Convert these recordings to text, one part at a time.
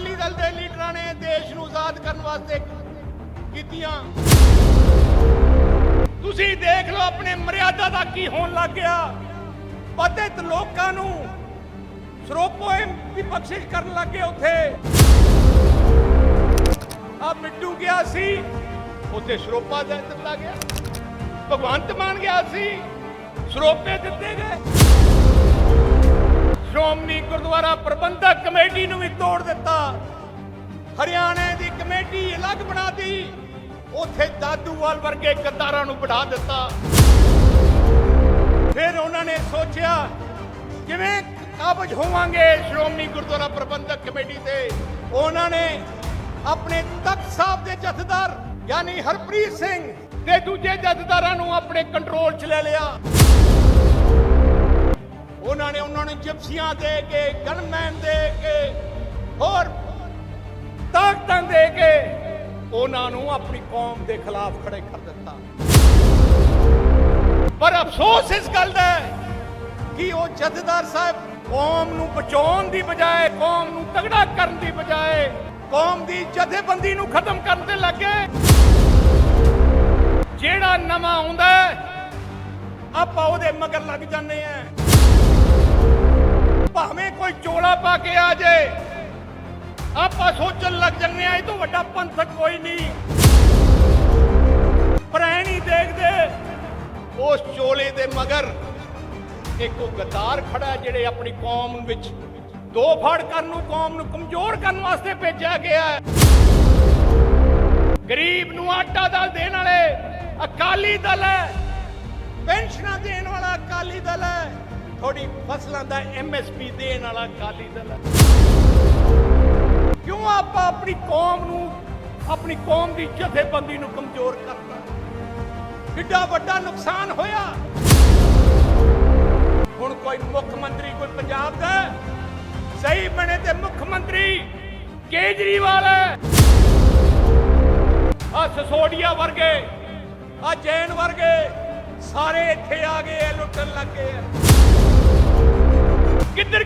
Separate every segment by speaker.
Speaker 1: ਅਕਾਲੀ ਦਲ ਦੇ ਲੀਡਰਾਂ ਨੇ ਦੇਸ਼ ਨੂੰ ਆਜ਼ਾਦ ਕਰਨ ਵਾਸਤੇ ਕੀਤੀਆਂ। ਤੁਸੀਂ ਦੇਖ ਲਓ ਆਪਣੇ ਮਰਿਆਦਾ ਦਾ ਕੀ ਹੋਣ ਲੱਗ ਗਿਆ। ਪਤਿਤ ਲੋਕਾਂ ਨੂੰ ਸਰੋਪੋਏ ਦੀ ਬਖਸ਼ਿਸ਼ ਕਰਨ ਲੱਗੇ ਉੱਥੇ। ਆ ਮਿੱਟੂ ਗਿਆ ਸੀ, ਉੱਥੇ ਸਰੋਪਾ ਦਿੱਤਾ ਗਿਆ। ਭਗਵੰਤ ਮਾਨ ਗਿਆ ਸੀ, ਸਰੋਪੇ ਦਿੱਤੇ ਗਏ। ਸ਼੍ਰੋਮਣੀ ਗੁਰਦੁਆਰਾ ਪ੍ਰਬੰਧਕ ਕਮੇਟੀ ਨੂੰ ਵੀ ਤੋੜ ਦਿੱਤਾ। ਹਰਿਆਣੇ ਦੀ ਕਮੇਟੀ ਅਲੱਗ ਬਣਾਤੀ ਉੱਥੇ ਦਾਦੂਵਾਲ ਵਰਗੇ ਗੱਦਾਰਾਂ ਨੂੰ ਬਿਠਾ ਦਿੱਤਾ। ਫਿਰ ਉਹਨਾਂ ਨੇ ਸੋਚਿਆ, ਕਿਵੇਂ ਕਾਬਜ ਹੋਵਾਂਗੇ ਸ਼੍ਰੋਮਣੀ ਗੁਰਦੁਆਰਾ ਪ੍ਰਬੰਧਕ ਕਮੇਟੀ ਤੇ? ਉਹਨਾਂ ਨੇ ਆਪਣੇ ਤਖਤ ਸਾਹਿਬ ਦੇ ਜਥੇਦਾਰ, ਯਾਨੀ ਹਰਪ੍ਰੀਤ ਸਿੰਘ, ਤੇ ਦੂਜੇ ਜਥੇਦਾਰਾਂ ਨੂੰ ਆਪਣੇ ਕੰਟਰੋਲ 'ਚ ਲੈ ਲਿਆ। ਉਹਨਾਂ ਨੇ, ਉਹਨਾਂ ਨੂੰ ਜਿਪਸੀਆਂ ਦੇ ਕੇ, ਗਨਮੈਨ ਦੇ ਕੇ, ਹੋਰ ਤਾਕਤਾਂ ਦੇ ਕੇ ਉਹਨਾਂ ਨੂੰ ਆਪਣੀ ਕੌਮ ਦੇ ਖਿਲਾਫ ਖੜੇ ਕਰ ਦਿੱਤਾ। ਪਰ ਅਫਸੋਸ ਇਸ ਗੱਲ ਦਾ ਕਿ ਉਹ ਜਥੇਦਾਰ ਸਾਹਿਬ ਕੌਮ ਨੂੰ ਬਚਾਉਣ ਦੀ ਬਜਾਏ, ਕੌਮ ਨੂੰ ਤਗੜਾ ਕਰਨ ਦੀ ਬਜਾਏ, ਕੌਮ ਦੀ ਜਥੇਬੰਦੀ ਨੂੰ ਖਤਮ ਕਰਨ ਤੇ ਲੱਗੇ। ਜਿਹੜਾ ਨਵਾਂ ਆਉਂਦਾ ਆਪਾਂ ਉਹਦੇ ਮਗਰ ਲੱਗ ਜਾਂਦੇ ਆ ਭਾਵੇਂ ਕੋਈ ਚੋਲਾ ਪਾ ਕੇ ਆ ਜਾਏ ਆਪਾਂ ਸੋਚਣ ਲੱਗ ਜੰਨੇ ਆ ਇਹ ਤੋਂ ਵੱਡਾ ਪੰਥਕ ਕੋਈ ਨਹੀਂ। ਪਰ ਐ ਨਹੀਂ ਦੇਖਦੇ, ਉਸ ਚੋਲੇ ਦੇ ਮਗਰ ਇੱਕ ਉਹ ਗੱਦਾਰ ਖੜਾ ਜਿਹੜੇ ਆਪਣੀ ਕੌਮ ਵਿੱਚ ਦੋ ਫੜ ਕਰਨ ਨੂੰ, ਕੌਮ ਨੂੰ ਕਮਜ਼ੋਰ ਕਰਨ ਵਾਸਤੇ ਭੇਜਿਆ ਗਿਆ ਹੈ। ਗਰੀਬ ਨੂੰ ਆਟਾ ਦਾਲ ਦੇਣ ਵਾਲੇ ਅਕਾਲੀ ਦਲ ਹੈ, ਪੈਨਸ਼ਨਾਂ ਦੇਣ ਵਾਲਾ ਅਕਾਲੀ ਦਲ ਹੈ। ਤੁਹਾਡੀ ਫਸਲਾਂ ਦਾ ਐਮਐਸਪੀ ਦੇਣ ਵਾਲਾ ਅਕਾਲੀ ਦਲ ਕਿਉਂ ਆਪਾਂ ਆਪਣੀ ਕੌਮ ਨੂੰ, ਆਪਣੀ ਕੌਮ ਦੀ ਜਥੇਬੰਦੀ ਨੂੰ ਕਮਜ਼ੋਰ ਕਰਨਾ ਕਿੱਡਾ ਵੱਡਾ ਨੁਕਸਾਨ ਹੋਇਆ। ਹੁਣ ਕੋਈ ਮੁੱਖ ਮੰਤਰੀ ਕੋਈ ਪੰਜਾਬ ਦਾ ਸਹੀ ਬਣੇ ਤੇ ਮੁੱਖ ਮੰਤਰੀ ਕੇਜਰੀਵਾਲ ਹੈ। ਆ ਸਸੋਡੀਆ ਵਰਗੇ ਆ ਜੈਨ ਵਰਗੇ ਸਾਰੇ ਇੱਥੇ ਆ ਗਏ ਆ ਲੁੱਟਣ ਲੱਗੇ ਆ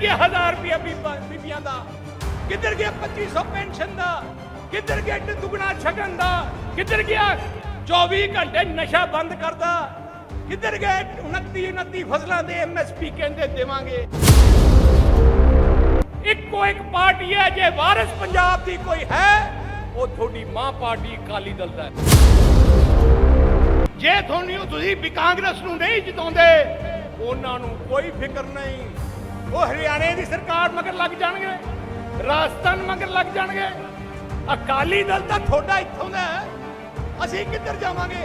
Speaker 1: ਗਿਆ 1000 ਰੁਪਇਆ ਬੀਬਾ- ਬੀਬੀਆਂ ਦਾ। ਕਿੱਧਰ ਗਿਆ 2500 ਪੈਨਸ਼ਨ ਦਾ? ਕਿੱਧਰ ਗਿਆ ਢਿੱਡ ਦੁਗਣਾ ਛਕਣ ਦਾ? ਕਿੱਧਰ ਗਿਆ 24 ਘੰਟੇ ਨਸ਼ਾ ਬੰਦ ਕਰਦਾ? ਕਿੱਧਰ ਗਏ 29 29 ਫਸਲਾਂ ਦੇ ਐਮਐਸਪੀ ਕਹਿੰਦੇ ਦੇਵਾਂਗੇ? ਇੱਕੋ ਇੱਕ ਪਾਰਟੀ ਹੈ, ਜੇ ਵਾਰਿਸ ਪੰਜਾਬ ਦੀ ਕੋਈ ਹੈ, ਉਹ ਤੁਹਾਡੀ ਮਾਂ ਪਾਰਟੀ ਅਕਾਲੀ ਦਲ ਦਾ ਜੇ ਤੁਹਾਨੂੰ ਤੁਸੀਂ ਵੀ ਕਾਂਗਰਸ ਨੂੰ ਨਹੀਂ ਜਿਤਾਉਂਦੇ, ਉਹਨਾਂ ਨੂੰ ਕੋਈ ਫਿਕਰ ਨਹੀਂ। ਉਹ ਹਰਿਆਣੇ ਦੀ ਸਰਕਾਰ ਮਗਰ ਲੱਗ ਜਾਣਗੇ, ਰਾਜਸਥਾਨ ਮਗਰ ਲੱਗ ਜਾਣਗੇ। ਅਕਾਲੀ ਦਲ ਤਾਂ ਤੁਹਾਡਾ ਇੱਥੋਂ ਦਾ ਹੈ, ਅਸੀਂ ਕਿੱਧਰ ਜਾਵਾਂਗੇ?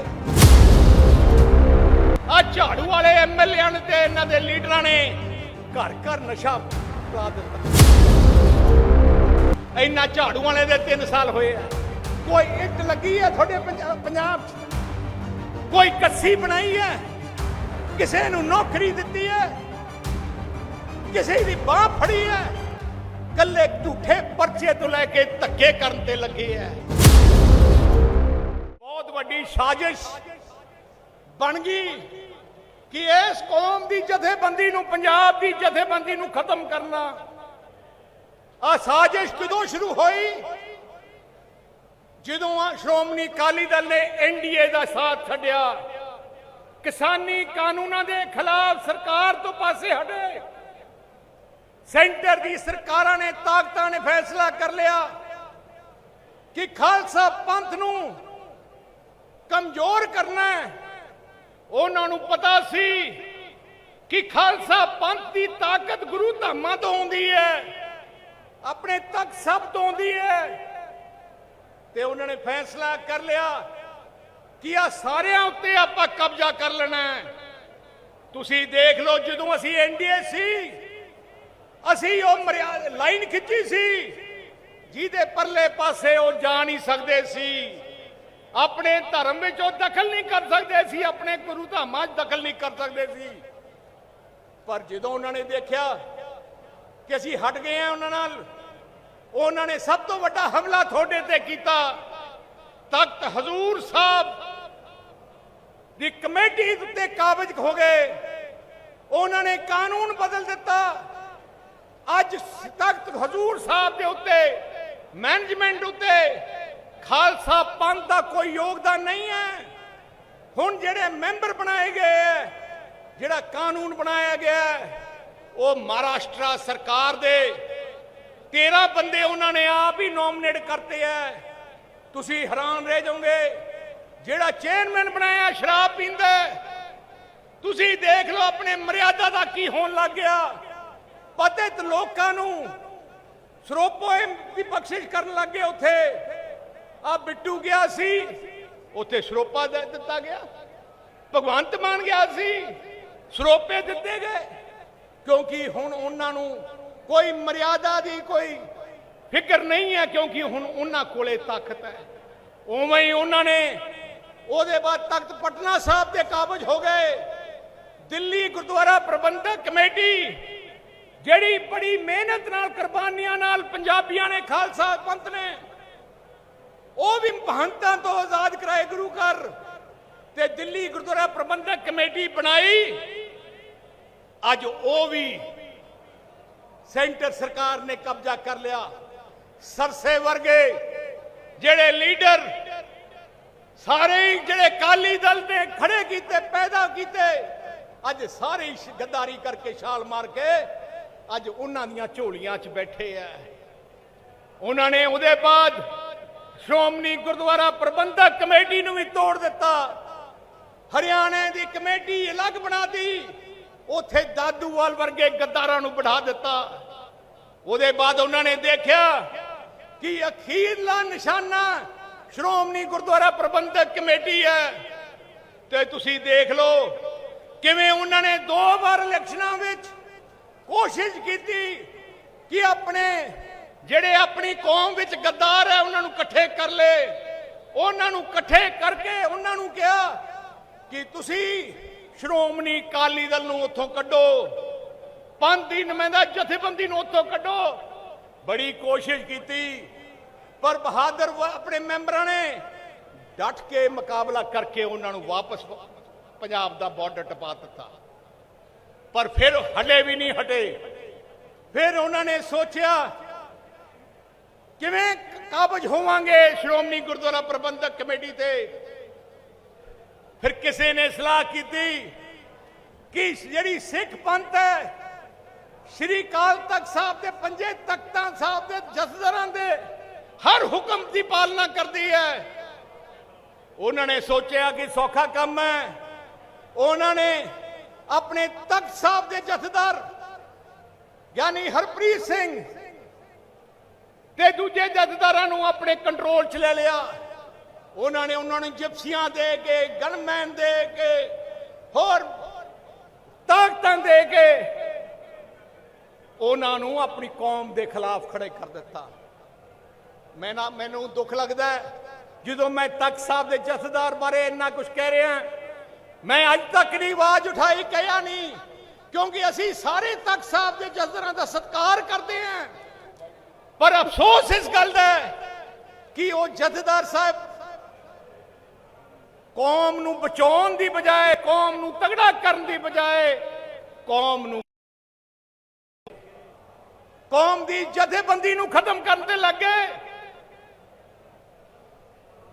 Speaker 1: ਆ ਝਾੜੂ ਵਾਲੇ ਐਮਐਲਏ ਨੇ ਤੇ ਇਹਨਾਂ ਦੇ ਲੀਡਰਾਂ ਨੇ ਘਰ ਘਰ ਨਸ਼ਾ ਪਾ ਦਿੱਤਾ। ਇੰਨਾ ਝਾੜੂ ਵਾਲੇ ਦੇ 3 ਸਾਲ ਹੋਏ ਆ। ਕੋਈ ਇੱਟ ਲੱਗੀ ਹੈ ਤੁਹਾਡੇ ਪੰਜਾਬ ਕੋਈ ਕੱਸੀ ਬਣਾਈ ਹੈ? ਕਿਸੇ ਨੂੰ ਨੌਕਰੀ ਦਿੱਤੀ ਹੈ? ਕਿਸੇ ਦੀ ਬਾਹ ਫੜੀ ਹੈ ਕੱਲੇ ਝੂਠੇ ਪਰਚੇ ਤੋਂ ਲੈ ਕੇ ਧੱਕੇ ਕਰਨ ਤੇ ਲੱਗੇ ਹੈ ਬਹੁਤ ਵੱਡੀ ਸਾਜ਼ਿਸ਼ ਬਣ ਗਈ ਕਿ ਇਸ ਕੌਮ ਦੀ ਜਥੇਬੰਦੀ ਨੂੰ, ਪੰਜਾਬ ਦੀ ਜਥੇਬੰਦੀ ਨੂੰ ਖਤਮ ਕਰਨਾ। ਆ ਸਾਜ਼ਿਸ਼ ਕਦੋਂ ਸ਼ੁਰੂ ਹੋਈ? ਜਦੋਂ ਆ ਸ਼੍ਰੋਮਣੀ ਅਕਾਲੀ ਦਲ ਨੇ ਐਨਡੀਏ ਦਾ ਸਾਥ ਛੱਡਿਆ। ਕਿਸਾਨੀ ਕਾਨੂੰਨਾਂ ਦੇ ਖਿਲਾਫ ਸਰਕਾਰ ਤੋਂ ਪਾਸੇ ਹਟੇ। ਸੈਂਟਰ ਦੀ ਸਰਕਾਰਾਂ ਨੇ, ਤਾਕਤਾਂ ਨੇ ਫੈਸਲਾ ਕਰ ਲਿਆ ਕਿ ਖਾਲਸਾ ਪੰਥ ਨੂੰ ਕਮਜ਼ੋਰ ਕਰਨਾ ਹੈ। ਉਹਨਾਂ ਨੂੰ ਪਤਾ ਸੀ ਕਿ ਖਾਲਸਾ ਪੰਥ ਦੀ ਤਾਕਤ ਗੁਰੂ ਧਾਮਾਂ ਤੋਂ ਆਉਂਦੀ ਹੈ, ਆਪਣੇ ਤੱਕ ਸਭ ਤੋਂ ਆਉਂਦੀ ਹੈ। ਤੇ ਉਹਨਾਂ ਨੇ ਫੈਸਲਾ ਕਰ ਲਿਆ ਕਿ ਆ ਸਾਰਿਆਂ ਉੱਤੇ ਆਪਾਂ ਕਬਜ਼ਾ ਕਰ ਲੈਣਾ ਹੈ। ਤੁਸੀਂ ਦੇਖ ਲਓ, ਜਦੋਂ ਅਸੀਂ ਐਨਡੀਏ ਸੀ ਅਸੀਂ ਉਹ ਮਰਿਆ- ਲਾਈਨ ਖਿੱਚੀ ਸੀ। ਜਿਹਦੇ ਪਰਲੇ ਪਾਸੇ ਉਹ ਜਾ ਨਹੀਂ ਸਕਦੇ ਸੀ। ਆਪਣੇ ਧਰਮ ਵਿੱਚ ਉਹ ਦਖਲ ਨਹੀਂ ਕਰ ਸਕਦੇ ਸੀ। ਆਪਣੇ ਗੁਰੂ ਧਾਮਾਂ 'ਚ ਦਖਲ ਨਹੀਂ ਕਰ ਸਕਦੇ ਸੀ। ਪਰ ਜਦੋਂ ਉਹਨਾਂ ਨੇ ਦੇਖਿਆ ਕਿ ਅਸੀਂ ਹਟ ਗਏ ਆ ਉਹਨਾਂ ਨਾਲ, ਉਹਨਾਂ ਨੇ ਸਭ ਤੋਂ ਵੱਡਾ ਹਮਲਾ ਤੁਹਾਡੇ ਤੇ ਕੀਤਾ। ਤਖਤ ਹਜ਼ੂਰ ਸਾਹਿਬ ਦੀ ਕਮੇਟੀ ਉੱਤੇ ਕਾਬਜ ਹੋ ਗਏ। ਉਹਨਾਂ ਨੇ ਕਾਨੂੰਨ ਬਦਲ ਦਿੱਤਾ। ਅੱਜ ਤਖਤ ਹਜ਼ੂਰ ਸਾਹਿਬ ਦੇ ਉੱਤੇ ਮੈਨੇਜਮੈਂਟ ਉੱਤੇ ਖਾਲਸਾ ਪੰਥ ਦਾ ਕੋਈ ਯੋਗਦਾਨ ਨਹੀਂ ਹੈ। ਹੁਣ ਜਿਹੜੇ ਮੈਂਬਰ ਬਣਾਏ ਗਏ ਹੈ, ਜਿਹੜਾ ਕਾਨੂੰਨ ਬਣਾਇਆ ਗਿਆ ਉਹ ਮਹਾਰਾਸ਼ਟਰ ਸਰਕਾਰ ਦੇ 13 ਬੰਦੇ ਉਹਨਾਂ ਨੇ ਆਪ ਹੀ ਨੋਮੀਨੇਟ ਕਰਤੇ ਐ ਤੁਸੀਂ ਹੈਰਾਨ ਰਹਿ ਜਾਓਗੇ, ਜਿਹੜਾ ਚੇਅਰਮੈਨ ਬਣਾਇਆ ਸ਼ਰਾਬ ਪੀਂਦਾ ਤੁਸੀਂ ਦੇਖ ਲਓ ਆਪਣੇ ਮਰਿਆਦਾ ਦਾ ਕੀ ਹੋਣ ਲੱਗ ਗਿਆ। ਪਤਿਤ ਲੋਕਾਂ ਨੂੰ ਸਰੋਪੋਏ ਦੀ ਬਖਸ਼ਿਸ਼ ਕਰਨ ਲੱਗ ਗਏ ਉੱਥੇ। ਆ ਬਿੱਟੂ ਗਿਆ ਸੀ, ਉੱਥੇ ਸਰੋਪਾ ਦਿੱਤਾ ਗਿਆ। ਭਗਵੰਤ ਮਾਨ ਗਿਆ ਸੀ, ਸਰੋਪੇ ਦਿੱਤੇ ਗਏ। ਕਿਉਂਕਿ ਹੁਣ ਉਹਨਾਂ ਨੂੰ ਕੋਈ ਮਰਿਆਦਾ ਦੀ ਕੋਈ ਫਿਕਰ ਨਹੀਂ ਹੈ, ਕਿਉਂਕਿ ਹੁਣ ਉਹਨਾਂ ਕੋਲੇ ਤਾਕਤ ਹੈ। ਉਵੇਂ ਹੀ ਉਹਨਾਂ ਨੇ ਉਹਦੇ ਬਾਅਦ ਤਖਤ ਪਟਨਾ ਸਾਹਿਬ ਦੇ ਕਾਬਜ ਹੋ ਗਏ। ਦਿੱਲੀ ਗੁਰਦੁਆਰਾ ਪ੍ਰਬੰਧਕ ਕਮੇਟੀ ਜਿਹੜੀ ਬੜੀ ਮਿਹਨਤ ਨਾਲ, ਕੁਰਬਾਨੀਆਂ ਨਾਲ ਪੰਜਾਬੀਆਂ ਨੇ, ਖਾਲਸਾ ਪੰਥ ਨੇ, ਉਹ ਵੀ ਮਹੰਤਾਂ ਤੋਂ ਆਜ਼ਾਦ ਕਰਾਏ ਗੁਰੂ ਘਰ। ਤੇ ਦਿੱਲੀ ਗੁਰਦੁਆਰਾ ਪ੍ਰਬੰਧਕ ਕਮੇਟੀ ਬਣਾਈ। ਅੱਜ ਉਹ ਵੀ ਸੈਂਟਰ ਸਰਕਾਰ ਨੇ ਕਬਜ਼ਾ ਕਰ ਲਿਆ। ਸਰਸੇ ਵਰਗੇ ਜਿਹੜੇ ਲੀਡਰ, ਸਾਰੇ ਜਿਹੜੇ ਕਾਲੀ ਦਲ ਨੇ ਖੜੇ ਕੀਤੇ, ਪੈਦਾ ਕੀਤੇ, ਅੱਜ ਸਾਰੇ ਹੀ ਗੱਦਾਰੀ ਕਰਕੇ ਛਾਲ ਮਾਰ ਕੇ ਅੱਜ ਉਹਨਾਂ ਦੀਆਂ ਝੋਲੀਆਂ 'ਚ ਬੈਠੇ ਆ ਉਹਨਾਂ ਨੇ ਉਹਦੇ ਬਾਅਦ ਸ਼੍ਰੋਮਣੀ ਗੁਰਦੁਆਰਾ ਪ੍ਰਬੰਧਕ ਕਮੇਟੀ ਨੂੰ ਵੀ ਤੋੜ ਦਿੱਤਾ। ਹਰਿਆਣੇ ਦੀ ਕਮੇਟੀ ਅਲੱਗ ਬਣਾਤੀ ਉੱਥੇ ਦਾਦੂਵਾਲ ਵਰਗੇ ਗੱਦਾਰਾਂ ਨੂੰ ਬਿਠਾ ਦਿੱਤਾ। ਉਹਦੇ ਬਾਅਦ ਉਹਨਾਂ ਨੇ ਦੇਖਿਆ ਕਿ ਅਖੀਰਲਾ ਨਿਸ਼ਾਨਾ ਸ਼੍ਰੋਮਣੀ ਗੁਰਦੁਆਰਾ ਪ੍ਰਬੰਧਕ ਕਮੇਟੀ ਹੈ ਤੇ ਤੁਸੀਂ ਦੇਖ ਲਓ ਕਿਵੇਂ ਉਹਨਾਂ ਨੇ ਦੋ ਵਾਰ ਇਲੈਕਸ਼ਨਾਂ ਵਿੱਚ ਕੋਸ਼ਿਸ਼ ਕੀਤੀ ਕਿ ਆਪਣੇ ਜਿਹੜੇ ਆਪਣੀ ਕੌਮ ਵਿੱਚ ਗੱਦਾਰ ਹੈ, ਉਹਨਾਂ ਨੂੰ ਇਕੱਠੇ ਕਰ ਲੇ। ਉਹਨਾਂ ਨੂੰ ਇਕੱਠੇ ਕਰਕੇ ਉਹਨਾਂ ਨੂੰ ਕਿਹਾ ਕਿ ਤੁਸੀਂ ਸ਼੍ਰੋਮਣੀ ਅਕਾਲੀ ਦਲ ਨੂੰ ਉੱਥੋਂ ਕੱਢੋ, ਪੰਥ ਦੀ ਨੁਮਾਇੰਦਾ ਜਥੇਬੰਦੀ ਨੂੰ ਉੱਥੋਂ ਕੱਢੋ। ਬੜੀ ਕੋਸ਼ਿਸ਼ ਕੀਤੀ, ਪਰ ਬਹਾਦਰ ਆਪਣੇ ਮੈਂਬਰਾਂ ਨੇ ਡਟ ਕੇ ਮੁਕਾਬਲਾ ਕਰਕੇ ਉਹਨਾਂ ਨੂੰ ਵਾਪਸ ਪੰਜਾਬ ਦਾ ਬਾਰਡਰ ਟਪਾ ਦਿੱਤਾ। ਪਰ ਫਿਰ ਹਲੇ ਵੀ ਨਹੀਂ ਹਟੇ। ਫਿਰ ਉਹਨਾਂ ਨੇ ਸੋਚਿਆ, ਕਿਵੇਂ ਕਾਬਜ ਹੋਵਾਂਗੇ ਸ਼੍ਰੋਮਣੀ ਗੁਰਦੁਆਰਾ ਪ੍ਰਬੰਧਕ ਕਮੇਟੀ ਤੇ? ਫਿਰ ਕਿਸੇ ਨੇ ਸਲਾਹ ਕੀਤੀ ਕਿ ਜਿਹੜੀ ਸਿੱਖ ਪੰਥ ਹੈ, ਸ਼੍ਰੀ ਕਾਲ ਤਖਤ ਸਾਹਿਬ ਦੇ ਪੰਜੇ ਤਖਤਾਂ ਸਾਹਿਬ ਦੇ ਜਸਦਰਾਂ ਦੇ ਹਰ ਹੁਕਮ ਦੀ ਪਾਲਣਾ ਕਰਦੀ ਹੈ। ਉਹਨਾਂ ਨੇ ਸੋਚਿਆ ਕਿ ਸੌਖਾ ਕੰਮ ਹੈ। ਉਹਨਾਂ ਨੇ ਆਪਣੇ ਤਖਤ ਸਾਹਿਬ ਦੇ ਜਥੇਦਾਰ, ਯਾਨੀ ਹਰਪ੍ਰੀਤ ਸਿੰਘ, ਤੇ ਦੂਜੇ ਜਥੇਦਾਰਾਂ ਨੂੰ ਆਪਣੇ ਕੰਟਰੋਲ 'ਚ ਲੈ ਲਿਆ। ਉਹਨਾਂ ਨੇ ਉਹਨਾਂ ਨੂੰ ਜਿਪਸੀਆਂ ਦੇ ਕੇ ਗਨਮੈਨ ਦੇ ਕੇ, ਹੋਰ ਤਾਕਤਾਂ ਦੇ ਕੇ ਉਹਨਾਂ ਨੂੰ ਆਪਣੀ ਕੌਮ ਦੇ ਖਿਲਾਫ ਖੜੇ ਕਰ ਦਿੱਤਾ। ਮੈਂ ਨਾ ਮੈਨੂੰ ਦੁੱਖ ਲੱਗਦਾ ਜਦੋਂ ਮੈਂ ਤਖਤ ਸਾਹਿਬ ਦੇ ਜਥੇਦਾਰ ਬਾਰੇ ਇੰਨਾ ਕੁਝ ਕਹਿ ਰਿਹਾ ਮੈਂ ਅੱਜ ਤੱਕ ਨਹੀਂ ਆਵਾਜ਼ ਉਠਾਈ ਕਹਿਆ ਨਹੀਂ, ਕਿਉਂਕਿ ਅਸੀਂ ਸਾਰੇ ਤਖਤ ਸਾਹਿਬ ਦੇ ਜਥੇਦਾਰਾਂ ਦਾ ਸਤਿਕਾਰ ਕਰਦੇ ਹਾਂ। ਪਰ ਅਫਸੋਸ ਇਸ ਗੱਲ ਦਾ ਕਿ ਉਹ ਜਥੇਦਾਰ ਸਾਹਿਬ ਕੌਮ ਨੂੰ ਬਚਾਉਣ ਦੀ ਬਜਾਏ, ਕੌਮ ਨੂੰ ਤਗੜਾ ਕਰਨ ਦੀ ਬਜਾਏ, ਕੌਮ ਨੂੰ ਕੌਮ ਦੀ ਜਥੇਬੰਦੀ ਨੂੰ ਖਤਮ ਕਰਨ ਤੇ ਲੱਗੇ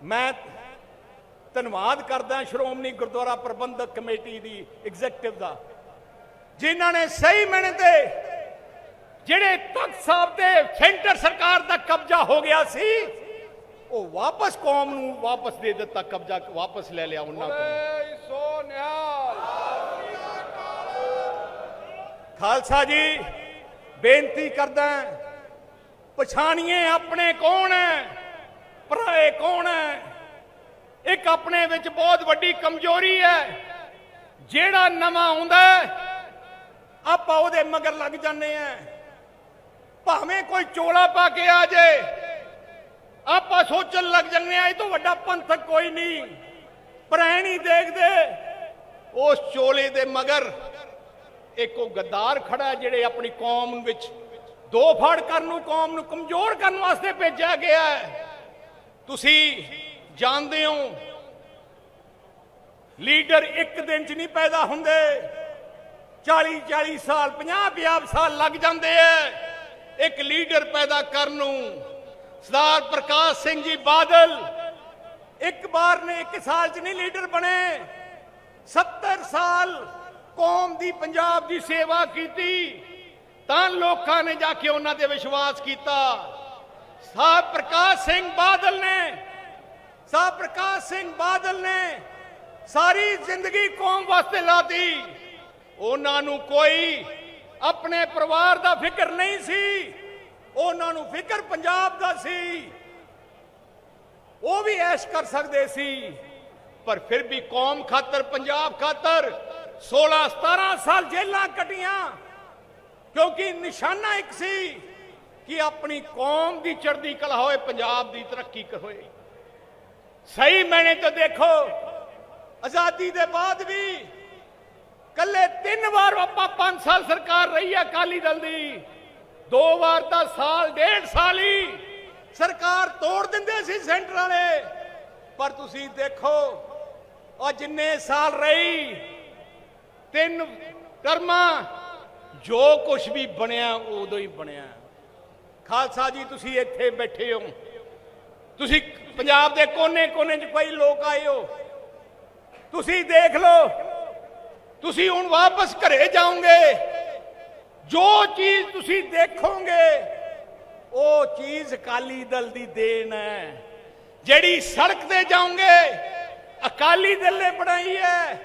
Speaker 1: ਮੈਂ ਧੰਨਵਾਦ ਕਰਦਾ ਸ਼੍ਰੋਮਣੀ ਗੁਰਦੁਆਰਾ ਪ੍ਰਬੰਧਕ ਕਮੇਟੀ ਦੀ ਐਗਜ਼ੈਕਟਿਵ ਦਾ ਜਿਨ੍ਹਾਂ ਨੇ ਸਹੀ ਮੈਨੇ ਤੇ ਜਿਹੜੇ ਤਖਤ ਸਾਹਿਬ ਤੇ ਸੈਂਟਰ ਸਰਕਾਰ ਦਾ ਕਬਜ਼ਾ ਹੋ ਗਿਆ ਸੀ ਉਹ ਵਾਪਸ ਕੌਮ ਨੂੰ ਵਾਪਸ ਦੇ ਦਿੱਤਾ ਕਬਜ਼ਾ ਵਾਪਸ ਲੈ ਲਿਆ ਉਹਨਾਂ
Speaker 2: ਨਿਹਾਲ।
Speaker 1: ਖਾਲਸਾ ਜੀ ਬੇਨਤੀ ਕਰਦਾ ਪਛਾਣੀਏ ਆਪਣੇ ਕੌਣ ਹੈ ਭਰਾਏ ਕੌਣ ਹੈ ਇੱਕ ਆਪਣੇ ਵਿੱਚ ਬਹੁਤ ਵੱਡੀ ਕਮਜ਼ੋਰੀ ਹੈ। ਜਿਹੜਾ ਨਵਾਂ ਆਉਂਦਾ ਆਪਾਂ ਉਹਦੇ ਮਗਰ ਲੱਗ ਜਾਂਦੇ ਆ ਭਾਵੇਂ ਕੋਈ ਚੋਲਾ ਪਾ ਕੇ ਆ ਜਾਏ ਆਪਾਂ ਸੋਚਣ ਲੱਗ ਜਾਂਦੇ ਆ ਇਹ ਤੋਂ ਵੱਡਾ ਪੰਥਕ ਕੋਈ ਨਹੀਂ। ਪਰ ਦੇਖਦੇ, ਉਸ ਚੋਲੇ ਦੇ ਮਗਰ ਇੱਕ ਉਹ ਗੱਦਾਰ ਖੜਾ ਜਿਹੜੇ ਆਪਣੀ ਕੌਮ ਵਿੱਚ ਦੋ ਫੜ ਕਰਨ ਨੂੰ, ਕੌਮ ਨੂੰ ਕਮਜ਼ੋਰ ਕਰਨ ਵਾਸਤੇ ਭੇਜਿਆ ਗਿਆ ਤੁਸੀਂ ਜਾਣਦੇ ਹੋ? ਲੀਡਰ ਇੱਕ ਦਿਨ ਚ ਨਹੀਂ ਪੈਦਾ ਹੁੰਦੇ। 40 40 ਸਾਲ 50 50 ਸਾਲ ਲੱਗ ਜਾਂਦੇ ਐ। ਇੱਕ ਲੀਡਰ ਪੈਦਾ ਕਰਨ ਨੂੰ ਸਰਦਾਰ ਪ੍ਰਕਾਸ਼ ਸਿੰਘ ਜੀ ਬਾਦਲ ਇੱਕ ਵਾਰ ਨੇ ਇੱਕ ਸਾਲ 'ਚ ਨਹੀਂ ਲੀਡਰ ਬਣੇ। 70 ਸਾਲ ਕੌਮ ਦੀ, ਪੰਜਾਬ ਦੀ ਸੇਵਾ ਕੀਤੀ। ਤਾਂ ਲੋਕਾਂ ਨੇ ਜਾ ਕੇ ਉਹਨਾਂ ਤੇ ਵਿਸ਼ਵਾਸ ਕੀਤਾ। ਸਾਹਿਬ ਪ੍ਰਕਾਸ਼ ਸਿੰਘ ਬਾਦਲ ਨੇ ਸਾਹ ਪ੍ਰਕਾਸ਼ ਸਿੰਘ ਬਾਦਲ ਨੇ ਸਾਰੀ ਜ਼ਿੰਦਗੀ ਕੌਮ ਵਾਸਤੇ ਲਾਤੀ। ਉਹਨਾਂ ਨੂੰ ਕੋਈ ਆਪਣੇ ਪਰਿਵਾਰ ਦਾ ਫਿਕਰ ਨਹੀਂ ਸੀ। ਉਹਨਾਂ ਨੂੰ ਫਿਕਰ ਪੰਜਾਬ ਦਾ ਸੀ। ਉਹ ਵੀ ਐਸ਼ ਕਰ ਸਕਦੇ ਸੀ। ਪਰ ਫਿਰ ਵੀ ਕੌਮ ਖਾਤਰ, ਪੰਜਾਬ ਖਾਤਰ 16 17 ਸਾਲ ਜੇਲਾਂ ਕੱਟੀਆਂ। ਕਿਉਂਕਿ ਨਿਸ਼ਾਨਾ ਇੱਕ ਸੀ ਕਿ ਆਪਣੀ ਕੌਮ ਦੀ ਚੜ੍ਹਦੀ ਕਲਾ ਹੋਏ, ਪੰਜਾਬ ਦੀ ਤਰੱਕੀ ਕ- ਹੋਏ। ਸਹੀ ਮੈਨੇ ਤਾਂ ਦੇਖੋ। ਆਜ਼ਾਦੀ ਦੇ ਬਾਅਦ ਵੀ ਕੱਲੇ ਤਿੰਨ ਵਾਰ ਆਪਾਂ 5 ਸਾਲ ਸਰਕਾਰ ਰਹੀ ਹੈ ਅਕਾਲੀ ਦਲ ਦੀ। ਦੋ ਵਾਰ ਤਾਂ ਸਾਲ, ਡੇਢ ਸਾਲ ਹੀ ਸਰਕਾਰ ਤੋੜ ਦਿੰਦੇ ਸੀ ਸੈਂਟਰ ਵਾਲੇ। ਪਰ ਤੁਸੀਂ ਦੇਖੋ ਉਹ ਜਿੰਨੇ ਸਾਲ ਰਹੀ, ਤਿੰਨ ਟਰਮਾਂ ਜੋ ਕੁਝ ਵੀ ਬਣਿਆ, ਉਦੋਂ ਹੀ ਬਣਿਆ। ਖਾਲਸਾ ਜੀ, ਤੁਸੀਂ ਇੱਥੇ ਬੈਠੇ ਹੋ। ਤੁਸੀਂ ਪੰਜਾਬ ਦੇ ਕੋਨੇ-ਕੋਨੇ 'ਚ ਕੋਈ ਲੋਕ ਆਏ ਹੋ। ਤੁਸੀਂ ਦੇਖ ਲਓ, ਤੁਸੀਂ ਹੁਣ ਵਾਪਸ ਘਰੇ ਜਾਓਗੇ। ਜੋ ਚੀਜ਼ ਤੁਸੀਂ ਦੇਖੋਗੇ, ਉਹ ਚੀਜ਼ ਅਕਾਲੀ ਦਲ ਦੀ ਦੇਣ ਹੈ। ਜਿਹੜੀ ਸੜਕ ਤੇ ਜਾਓਗੇ, ਅਕਾਲੀ ਦਲ ਨੇ ਬਣਾਈ ਹੈ।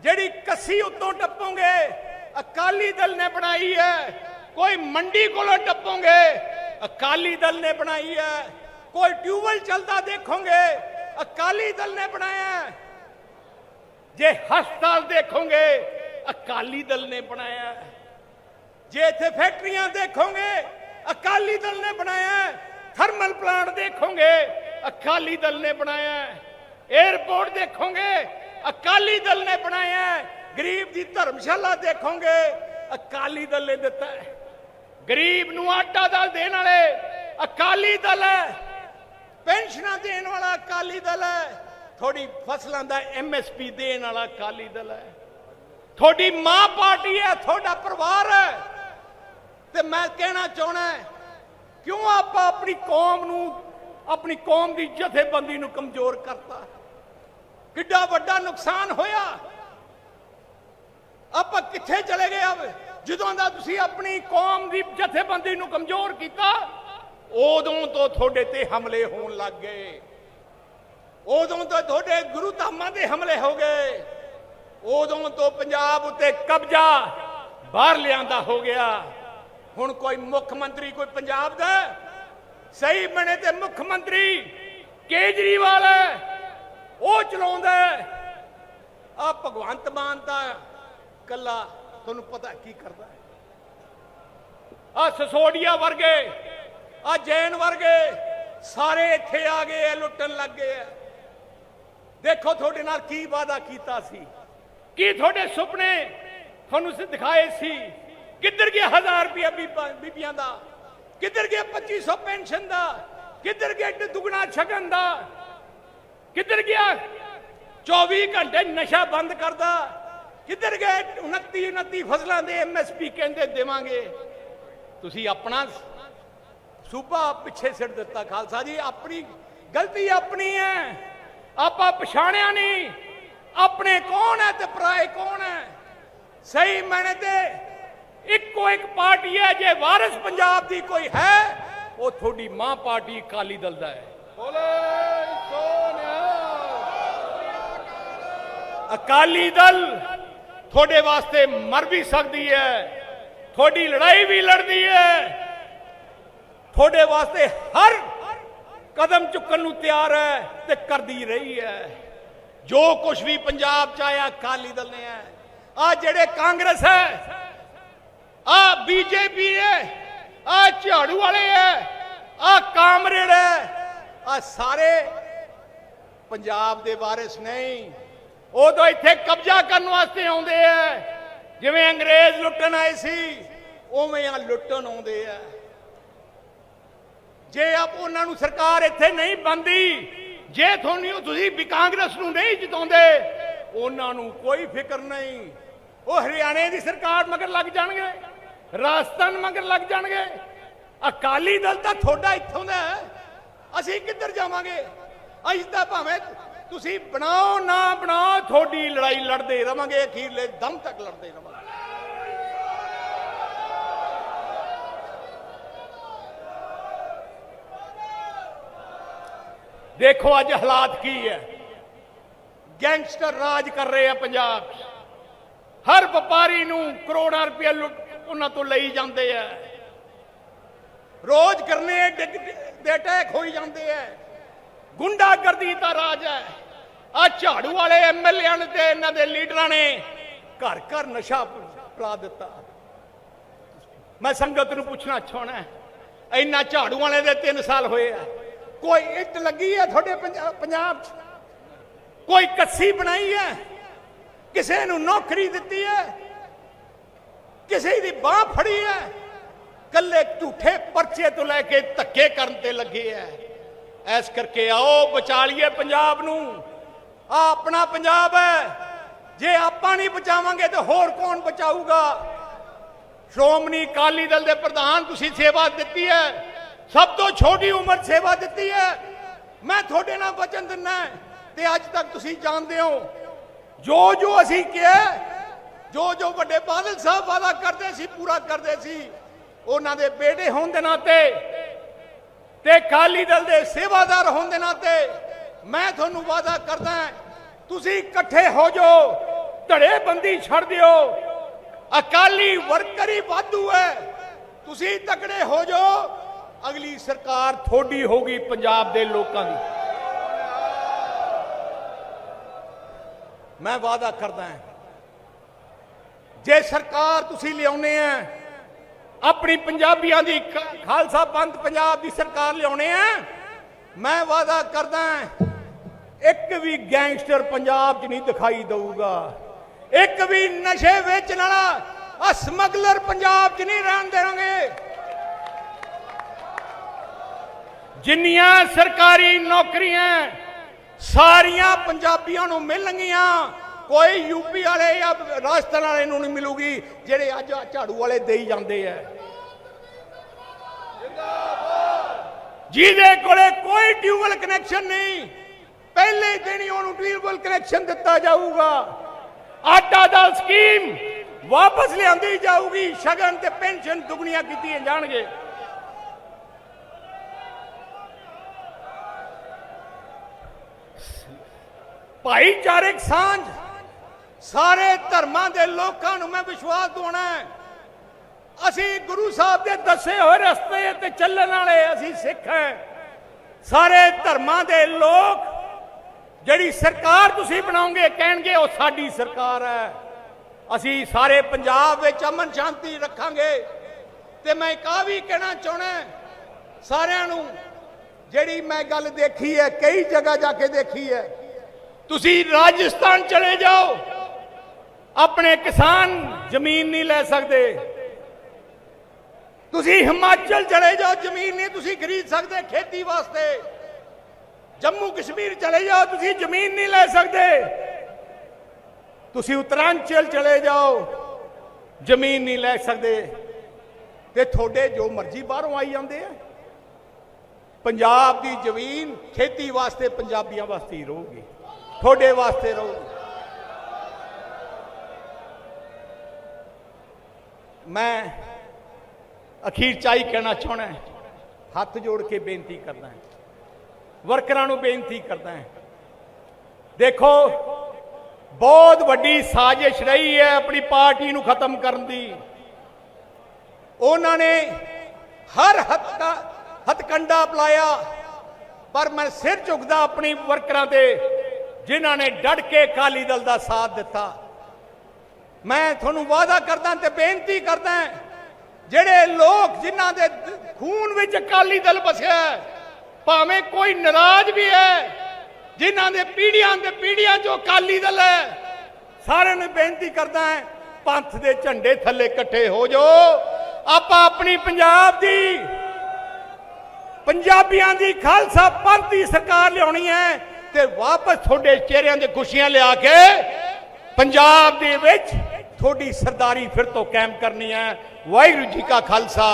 Speaker 1: ਜਿਹੜੀ ਕੱਸੀ ਉੱਤੋਂ ਟੱਪੋਗੇ, ਅਕਾਲੀ ਦਲ ਨੇ ਬਣਾਈ ਹੈ। ਕੋਈ ਮੰਡੀ ਕੋਲੋਂ ਟੱਪੋਗੇ, ਅਕਾਲੀ ਦਲ ਨੇ ਬਣਾਈ ਹੈ। ਕੋਈ ਟਿਊਬਲ ਚੱਲਦਾ ਦੇਖੋਗੇ, ਅਕਾਲੀ ਦਲ ਨੇ ਬਣਾਇਆ ਹੈ। ਹਸਪਤਾਲ ਦੇਖੋਗੇ, ਅਕਾਲੀ ਦਲ ਨੇ ਬਣਾਇਆ ਹੈ। ਜੇ ਇੱਥੇ ਫੈਕਟਰੀਆਂ ਦੇਖੋਗੇ, ਅਕਾਲੀ ਦਲ ਨੇ ਬਣਾਇਆ ਥਰਮਲ ਪਲਾਂਟ ਦੇਖੋਗੇ, ਅਕਾਲੀ ਦਲ ਨੇ ਬਣਾਇਆ ਹੈ। ਦੇਖੋਗੇ, ਅਕਾਲੀ ਦਲ ਨੇ ਬਣਾਇਆ ਗਰੀਬ ਦੀ ਧਰਮਸ਼ਾਲਾ ਦੇਖੋਗੇ, ਅਕਾਲੀ ਦਲ ਨੇ ਦਿੱਤਾ ਗਰੀਬ ਨੂੰ ਆਟਾ ਦਾਲ ਦੇਣ ਵਾਲੇ ਅਕਾਲੀ ਦਲ ਹੈ। ਪੈਨਸ਼ਨਾਂ ਦੇਣ ਵਾਲਾ ਅਕਾਲੀ ਦਲ ਹੈ। ਤੁਹਾਡੀ ਫਸਲਾਂ ਦਾ ਐਮਐਸਪੀ ਦੇਣ ਵਾਲਾ ਅਕਾਲੀ ਦਲ ਹੈ। ਤੁਹਾਡੀ ਮਾਂ ਪਾਰਟੀ ਹੈ, ਤੁਹਾਡਾ ਪਰਿਵਾਰ ਹੈ। ਤੇ ਮੈਂ ਕਹਿਣਾ ਚਾਹਣਾ ਕਿਉਂ ਆਪਾਂ ਆਪਣੀ ਕੌਮ ਨੂੰ, ਆਪਣੀ ਕੌਮ ਦੀ ਜਥੇਬੰਦੀ ਨੂੰ ਕਮਜ਼ੋਰ ਕਰਤਾ? ਕਿੱਡਾ ਵੱਡਾ ਨੁਕਸਾਨ ਹੋਇਆ। ਆਪਾਂ ਕਿੱਥੇ ਚਲੇ ਗਏ ਅਬ ਜਦੋਂ ਦਾ ਤੁਸੀਂ ਆਪਣੀ ਕੌਮ ਦੀ ਜਥੇਬੰਦੀ ਨੂੰ ਕਮਜ਼ੋਰ ਕੀਤਾ ਉਦੋਂ ਤੋਂ ਤੁਹਾਡੇ ਤੇ ਹਮਲੇ ਹੋਣ ਲੱਗ ਗਏ। ਉਦੋਂ ਤੋਂ ਤੁਹਾਡੇ ਗੁਰੂ ਧਾਮਾਂ ਦੇ ਹਮਲੇ ਹੋ ਗਏ। ਉਦੋਂ ਤੋਂ ਪੰਜਾਬ ਉੱਤੇ ਕਬਜ਼ਾ ਬਾਹਰ ਲਿਆਂਦਾ ਹੋ ਗਿਆ। ਹੁਣ ਕੋਈ ਮੁੱਖ ਮੰਤਰੀ ਕੋਈ ਪੰਜਾਬ ਦਾ? ਸਹੀ ਬਣੇ ਤੇ ਮੁੱਖ ਮੰਤਰੀ ਕੇਜਰੀਵਾਲ ਉਹ ਚਲਾਉਂਦਾ ਆ ਭਗਵੰਤ ਮਾਨ ਦਾ ਕੱਲਾ, ਤੁਹਾਨੂੰ ਪਤਾ ਕੀ ਕਰਦਾ ਹੈ? ਆ ਸਸੋਡੀਆ ਵਰਗੇ ਆ ਜੈਨ ਵਰਗੇ ਸਾਰੇ ਇੱਥੇ ਆ ਗਏ ਆ ਲੁੱਟਣ ਲੱਗ ਗਏ ਆ ਦੇਖੋ ਤੁਹਾਡੇ ਨਾਲ ਕੀ ਵਾਦਾ ਕੀਤਾ ਸੀ। ਕੀ ਤੁਹਾਡੇ ਸੁਪਨੇ ਤੁਹਾਨੂੰ ਸ ਦਿਖਾਏ ਸੀ। ਕਿੱਧਰ ਗਿਆ 1000 ਰੁਪਇਆ ਬੀਬੀਆਂ ਦਾ? ਕਿੱਧਰ ਗਿਆ 2500 ਪੈਨਸ਼ਨ ਦਾ? ਕਿੱਧਰ ਗਿਆ ਏਡੇ ਦੁਗਣਾ ਛਕਣ ਦਾ? ਕਿੱਧਰ ਗਿਆ 24 ਘੰਟੇ ਨਸ਼ਾ ਬੰਦ ਕਰਦਾ? ਕਿੱਧਰ ਗਏ 29 29 ਫਸਲਾਂ ਦੇ ਐਮਐਸਪੀ ਕਹਿੰਦੇ ਦੇਵਾਂਗੇ? ਤੁਸੀਂ ਆਪਣਾ ਸੂਬਾ ਪਿੱਛੇ ਸਿੱਟ ਦਿੱਤਾ ਖਾਲਸਾ ਜੀ ਆਪਣੀ ਗਲਤੀ ਆਪਣੀ ਹੈ। ਆਪਾਂ ਪਛਾਣਿਆ ਨਹੀਂ। ਆਪਣੇ ਕੌਣ ਹੈ ਤੇ ਪਰਾਏ ਕੌਣ ਹੈ? ਸਹੀ ਮੈਨੇ ਤੇ ਇੱਕੋ ਇੱਕ ਪਾਰਟੀ ਹੈ ਜੇ ਵਾਰਿਸ ਪੰਜਾਬ ਦੀ ਕੋਈ ਹੈ ਉਹ ਤੁਹਾਡੀ ਮਾਂ ਪਾਰਟੀ ਅਕਾਲੀ ਦਲ ਦਾ ਹੈ? ਅਕਾਲੀ ਦਲ ਤੁਹਾਡੇ ਵਾਸਤੇ ਮਰ ਵੀ ਸਕਦੀ ਹੈ ਤੁਹਾਡੀ ਲੜਾਈ ਵੀ ਲੜਦੀ ਹੈ। ਤੁਹਾਡੇ ਵਾਸਤੇ ਹਰ ਕਦਮ ਚੁੱਕਣ ਨੂੰ ਤਿਆਰ ਹੈ ਤੇ ਕਰਦੀ ਰਹੀ ਹੈ। ਜੋ ਕੁਝ ਵੀ ਪੰਜਾਬ ਚ ਆਇਆ, ਅਕਾਲੀ ਦਲ ਨੇ ਹੈ ਆ ਜਿਹੜੇ ਕਾਂਗਰਸ ਹੈ ਆ ਬੀਜੇਪੀ ਹੈ ਆ ਝਾੜੂ ਵਾਲੇ ਹੈ ਆ ਕਾਮਰੇਡ ਹੈ ਆ ਸਾਰੇ ਪੰਜਾਬ ਦੇ ਵਾਰਿਸ ਨਹੀਂ। ਉਦੋਂ ਇੱਥੇ ਕਬਜ਼ਾ ਕਰਨ ਵਾਸਤੇ ਆਉਂਦੇ ਆ ਜਿਵੇਂ ਅੰਗਰੇਜ਼ ਲੁੱਟਣ ਆਏ ਸੀ, ਉਵੇਂ ਆ ਲੁੱਟਣ ਆਉਂਦੇ ਆ ਜੇ ਆਪ ਉਹਨਾਂ ਨੂੰ ਸਰਕਾਰ ਇੱਥੇ ਨਹੀਂ ਬੰਦੀ ਜੇ ਤੁਹਾਨੂੰ ਤੁਸੀਂ ਵੀ ਕਾਂਗਰਸ ਨੂੰ ਨਹੀਂ ਜਿਤਾਉਂਦੇ, ਉਹਨਾਂ ਨੂੰ ਕੋਈ ਫਿਕਰ ਨਹੀਂ। ਉਹ ਹਰਿਆਣੇ ਦੀ ਸਰਕਾਰ ਮਗਰ ਲੱਗ ਜਾਣਗੇ, ਰਾਜਸਥਾਨ ਮਗਰ ਲੱਗ ਜਾਣਗੇ। ਅਕਾਲੀ ਦਲ ਤਾਂ ਤੁਹਾਡਾ ਇੱਥੋਂ ਦਾ ਅਸੀਂ ਕਿੱਧਰ ਜਾਵਾਂਗੇ? ਅਸੀਂ ਤਾਂ ਭਾਵੇਂ ਤੁਸੀਂ ਬਣਾਓ ਨਾ ਬਣਾਓ, ਤੁਹਾਡੀ ਲੜਾਈ ਲੜਦੇ ਰਵਾਂਗੇ, ਅਖੀਰਲੇ ਦਮ ਤੱਕ ਲੜਦੇ ਰਵਾਂਗੇ। ਦੇਖੋ ਅੱਜ ਹਾਲਾਤ ਕੀ ਹੈ। ਗੈਂਗਸਟਰ ਰਾਜ ਕਰ ਰਹੇ ਆ ਪੰਜਾਬ ਹਰ ਵਪਾਰੀ ਨੂੰ ਕਰੋੜਾਂ ਰੁਪਏ ਲੁੱਟ ਉਹਨਾਂ ਤੋਂ ਲਈ ਜਾਂਦੇ ਆ। ਰੋਜ਼ ਕਰਨੇ ਡਿੱਗ ਦੇ ਅਟੈਕ ਹੋਈ ਜਾਂਦੇ ਆ। ਗੁੰਡਾਗਰਦੀ ਦਾ ਰਾਜ ਹੈ। ਆ ਝਾੜੂ ਵਾਲੇ ਐਮਐਲਏਆਂ ਨੇ ਤੇ ਇਹਨਾਂ ਦੇ ਲੀਡਰਾਂ ਨੇ ਘਰ ਘਰ ਨਸ਼ਾ ਪਲਾ ਦਿੱਤਾ। ਮੈਂ ਸੰਗਤ ਨੂੰ ਪੁੱਛਣਾ ਚਾਹਣਾ ਇੰਨਾ ਝਾੜੂ ਵਾਲੇ ਦੇ 3 ਸਾਲ ਹੋਏ ਆ। ਕੋਈ ਇੱਟ ਲੱਗੀ ਹੈ ਤੁਹਾਡੇ ਪੰਜਾਬ 'ਚ? ਕੋਈ ਕੱਸੀ ਬਣਾਈ ਹੈ? ਕਿਸੇ ਨੂੰ ਨੌਕਰੀ ਦਿੱਤੀ ਹੈ? ਕਿਸੇ ਦੀ ਬਾਹ ਫੜੀ ਹੈ? ਕੱਲੇ ਝੂਠੇ ਪਰਚੇ ਤੋਂ ਲੈ ਕੇ ਧੱਕੇ ਕਰਨ ਤੇ ਲੱਗੇ ਐ ਐਸ ਕਰਕੇ ਆਓ, ਬਚਾਲੀਏ ਪੰਜਾਬ ਨੂੰ। ਆ ਆਪਣਾ ਪੰਜਾਬ ਹੈ। ਜੇ ਆਪਾਂ ਨਹੀਂ ਬਚਾਵਾਂਗੇ ਤੇ ਹੋਰ ਕੌਣ ਬਚਾਊਗਾ? ਸ਼੍ਰੋਮਣੀ ਅਕਾਲੀ ਦਲ ਦੇ ਪ੍ਰਧਾਨ ਤੁਸੀਂ ਸੇਵਾ ਦਿੱਤੀ ਹੈ। ਸਭ ਤੋਂ ਛੋਟੀ ਉਮਰ ਸੇਵਾ ਦਿੱਤੀ ਹੈ। ਮੈਂ ਤੁਹਾਡੇ ਨਾਲ ਵਚਨ ਦਿੰਨਾ ਤੇ ਅੱਜ ਤੱਕ ਤੁਸੀਂ ਜਾਣਦੇ ਹੋ। ਜੋ ਜੋ ਅਸੀਂ ਕਿਹਾ, ਜੋ ਜੋ ਵੱਡੇ ਬਾਦਲ ਸਾਹਿਬ ਵਾਦਾ ਕਰਦੇ ਸੀ, ਪੂਰਾ ਕਰਦੇ ਸੀ, ਉਹਨਾਂ ਦੇ ਬੇਟੇ ਹੋਣ ਦੇ ਨਾਤੇ ਤੇ ਅਕਾਲੀ ਦਲ ਦੇ ਸੇਵਾਦਾਰ ਹੋਣ ਦੇ ਨਾਤੇ ਮੈਂ ਤੁਹਾਨੂੰ ਵਾਦਾ ਕਰਦਾ ਤੁਸੀਂ ਇਕੱਠੇ ਹੋ ਜਾਓ, ਧੜੇਬੰਦੀ ਛੱਡ ਦਿਓ। ਅਕਾਲੀ ਵਰਕਰ ਹੀ ਵਾਧੂ ਹੈ। ਤੁਸੀਂ ਤਕੜੇ ਹੋ ਜਾਓ ਅਗਲੀ ਸਰਕਾਰ ਥੋੜੀ ਹੋਗੀ ਪੰਜਾਬ ਦੇ ਲੋਕਾਂ ਦੀ। ਮੈਂ ਵਾਅਦਾ ਕਰਦਾ ਹਾਂ, ਜੇ ਸਰਕਾਰ ਤੁਸੀਂ ਲਿਆਉਨੇ ਆ, ਆਪਣੀ ਪੰਜਾਬੀਆਂ ਦੀ ਖਾਲਸਾ ਪੰਥ ਪੰਜਾਬ ਦੀ ਸਰਕਾਰ ਲਿਆਉਣੇ ਆ, ਮੈਂ ਵਾਅਦਾ ਕਰਦਾ ਇੱਕ ਵੀ ਗੈਂਗਸਟਰ ਪੰਜਾਬ 'ਚ ਨਹੀਂ ਦਿਖਾਈ ਦਊਗਾ। ਇੱਕ ਵੀ ਨਸ਼ੇ ਵੇਚਣ ਵਾਲਾ ਆ ਸਮਗਲਰ ਪੰਜਾਬ 'ਚ ਨਹੀਂ ਰਹਿਣ ਦੇਵਾਂਗੇ ਜਿੰਨੀਆਂ ਸਰਕਾਰੀ ਨੌਕਰੀਆਂ ਸਾਰੀਆਂ ਪੰਜਾਬੀਆਂ ਨੂੰ ਮਿਲਣਗੀਆਂ, ਕੋਈ ਯੂਪੀ ਵਾਲੇ ਜਾਂ ਰਾਜਸਥਾਨ ਵਾਲੇ ਨੂੰ ਨਹੀਂ ਮਿਲੂਗੀ, ਜਿਹੜੇ ਅੱਜ ਝਾੜੂ ਵਾਲੇ ਦੇਈ ਜਾਂਦੇ ਆ। ਜਿਹਦੇ ਕੋਲੇ ਕੋਈ ਟਿਊਬਲ ਕਨੈਕਸ਼ਨ ਨਹੀਂ, ਪਹਿਲੇ ਦਿਨ ਹੀ ਉਹਨੂੰ ਟਿਊਬਲ ਕਨੈਕਸ਼ਨ ਦਿੱਤਾ ਜਾਊਗਾ। ਆਟਾ ਦਾਲ ਸਕੀਮ ਵਾਪਸ ਲਿਆਂਦੀ ਜਾਊਗੀ, ਸ਼ਗਨ ਤੇ ਪੈਨਸ਼ਨ ਦੁਗਣੀਆਂ ਕੀਤੀਆਂ ਜਾਣਗੇ। ਭਾਈਚਾਰਕ ਸਾਂਝ। ਸਾਰੇ ਧਰਮਾਂ ਦੇ ਲੋਕਾਂ ਨੂੰ ਮੈਂ ਵਿਸ਼ਵਾਸ ਦਿਵਾਉਣਾ ਹੈ। ਅਸੀਂ ਗੁਰੂ ਸਾਹਿਬ ਦੇ ਦੱਸੇ ਹੋਏ ਰਸਤੇ ਤੇ ਚੱਲਣ ਵਾਲੇ ਅਸੀਂ ਸਿੱਖ ਹਾਂ। ਸਾਰੇ ਧਰਮਾਂ ਦੇ ਲੋਕ ਜਿਹੜੀ ਸਰਕਾਰ ਤੁਸੀਂ ਬਣਾਓਗੇ ਕਹਿਣਗੇ ਉਹ ਸਾਡੀ ਸਰਕਾਰ ਹੈ। ਅਸੀਂ ਸਾਰੇ ਪੰਜਾਬ ਵਿੱਚ ਅਮਨ ਸ਼ਾਂਤੀ ਰੱਖਾਂਗੇ। ਤੇ ਮੈਂ ਕਾ ਵੀ ਕਹਿਣਾ ਚਾਹਣਾ ਸਾਰਿਆਂ ਨੂੰ ਜਿਹੜੀ ਮੈਂ ਗੱਲ ਦੇਖੀ ਹੈ, ਕਈ ਜਗ੍ਹਾ ਜਾ ਕੇ ਦੇਖੀ ਹੈ ਤੁਸੀਂ ਰਾਜਸਥਾਨ ਚਲੇ ਜਾਓ। ਆਪਣੇ ਕਿਸਾਨ ਜ਼ਮੀਨ ਨਹੀਂ ਲੈ ਸਕਦੇ। ਤੁਸੀਂ ਹਿਮਾਚਲ ਚਲੇ ਜਾਓ, ਜ਼ਮੀਨ ਨਹੀਂ ਤੁਸੀਂ ਖਰੀਦ ਸਕਦੇ ਖੇਤੀ ਵਾਸਤੇ। ਜੰਮੂ ਕਸ਼ਮੀਰ ਚਲੇ ਜਾਓ, ਤੁਸੀਂ ਜ਼ਮੀਨ ਨਹੀਂ ਲੈ ਸਕਦੇ। ਤੁਸੀਂ ਉਤਰਾਂਚਲ ਚਲੇ ਜਾਓ, ਜ਼ਮੀਨ ਨਹੀਂ ਲੈ ਸਕਦੇ। ਤੇ ਤੁਹਾਡੇ ਜੋ ਮਰਜ਼ੀ ਬਾਹਰੋਂ ਆਈ ਜਾਂਦੇ ਆ। ਪੰਜਾਬ ਦੀ ਜ਼ਮੀਨ ਖੇਤੀ ਵਾਸਤੇ ਪੰਜਾਬੀਆਂ ਵਾਸਤੇ ਹੀ ਰਹੂਗੀ। ਤੁਹਾਡੇ ਵਾਸਤੇ ਰਹੂਗੀ। ਮੈਂ ਅਖੀਰ ਚਾਈ ਕਹਿਣਾ ਚਾਹਣਾ ਹੱਥ ਜੋੜ ਕੇ ਬੇਨਤੀ ਕਰਦਾ ਹਾਂ। ਵਰਕਰਾਂ ਨੂੰ ਬੇਨਤੀ ਕਰਦਾ ਹਾਂ। ਦੇਖੋ, ਬਹੁਤ ਵੱਡੀ ਸਾਜ਼ਿਸ਼ ਰਹੀ ਹੈ ਆਪਣੀ ਪਾਰਟੀ ਨੂੰ ਖਤਮ ਕਰਨ ਦੀ। ਉਹਨਾਂ ਨੇ ਹਰ ਹੱਥਾ ਹੱਥਕੰਡਾ ਅਪਲਾਇਆ ਪਰ ਮੈਂ ਸਿਰ ਝੁਕਦਾ ਆਪਣੀ ਵਰਕਰਾਂ ਤੇ ਜਿਨ੍ਹਾਂ ਨੇ ਡਟ ਕੇ ਅਕਾਲੀ ਦਲ ਦਾ ਸਾਥ ਦਿੱਤਾ। ਮੈਂ ਤੁਹਾਨੂੰ ਵਾਅਦਾ ਕਰਦਾ ਤੇ ਬੇਨਤੀ ਕਰਦਾ ਜਿਹੜੇ ਲੋਕ ਜਿਨ੍ਹਾਂ ਦੇ ਖੂਨ ਵਿੱਚ ਅਕਾਲੀ ਦਲ ਵਸਿਆ ਭਾਵੇਂ ਕੋਈ ਨਾਰਾਜ਼ ਵੀ ਹੈ, ਜਿਨ੍ਹਾਂ ਦੇ ਪੀੜੀਆਂ ਦੇ ਪੀੜੀਆਂ ਚੋਂ ਅਕਾਲੀ ਦਲ ਹੈ, ਸਾਰਿਆਂ ਨੂੰ ਬੇਨਤੀ ਕਰਦਾ ਹਾਂ, ਪੰਥ ਦੇ ਝੰਡੇ ਥੱਲੇ ਇਕੱਠੇ ਹੋ ਜਾਓ। ਆਪਾਂ ਆਪਣੀ ਪੰਜਾਬ ਦੀ, ਪੰਜਾਬੀਆਂ ਦੀ ਖਾਲਸਾ ਪੰਥ ਦੀ ਸਰਕਾਰ ਲਿਆਉਣੀ ਹੈ। ਤੇ ਵਾਪਸ ਤੁਹਾਡੇ ਚਿਹਰਿਆਂ ਦੇ ਖੁਸ਼ੀਆਂ ਲਿਆ ਕੇ ਪੰਜਾਬ ਦੇ ਵਿੱਚ ਤੁਹਾਡੀ ਸਰਦਾਰੀ ਫਿਰ ਤੋਂ ਕਾਇਮ ਕਰਨੀ ਹੈ। ਵਾਹਿਗੁਰੂ ਜੀ ਕਾ ਖਾਲਸਾ,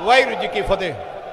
Speaker 1: ਵਾਹਿਗੁਰੂ ਜੀ ਕੀ ਫਤਿਹ।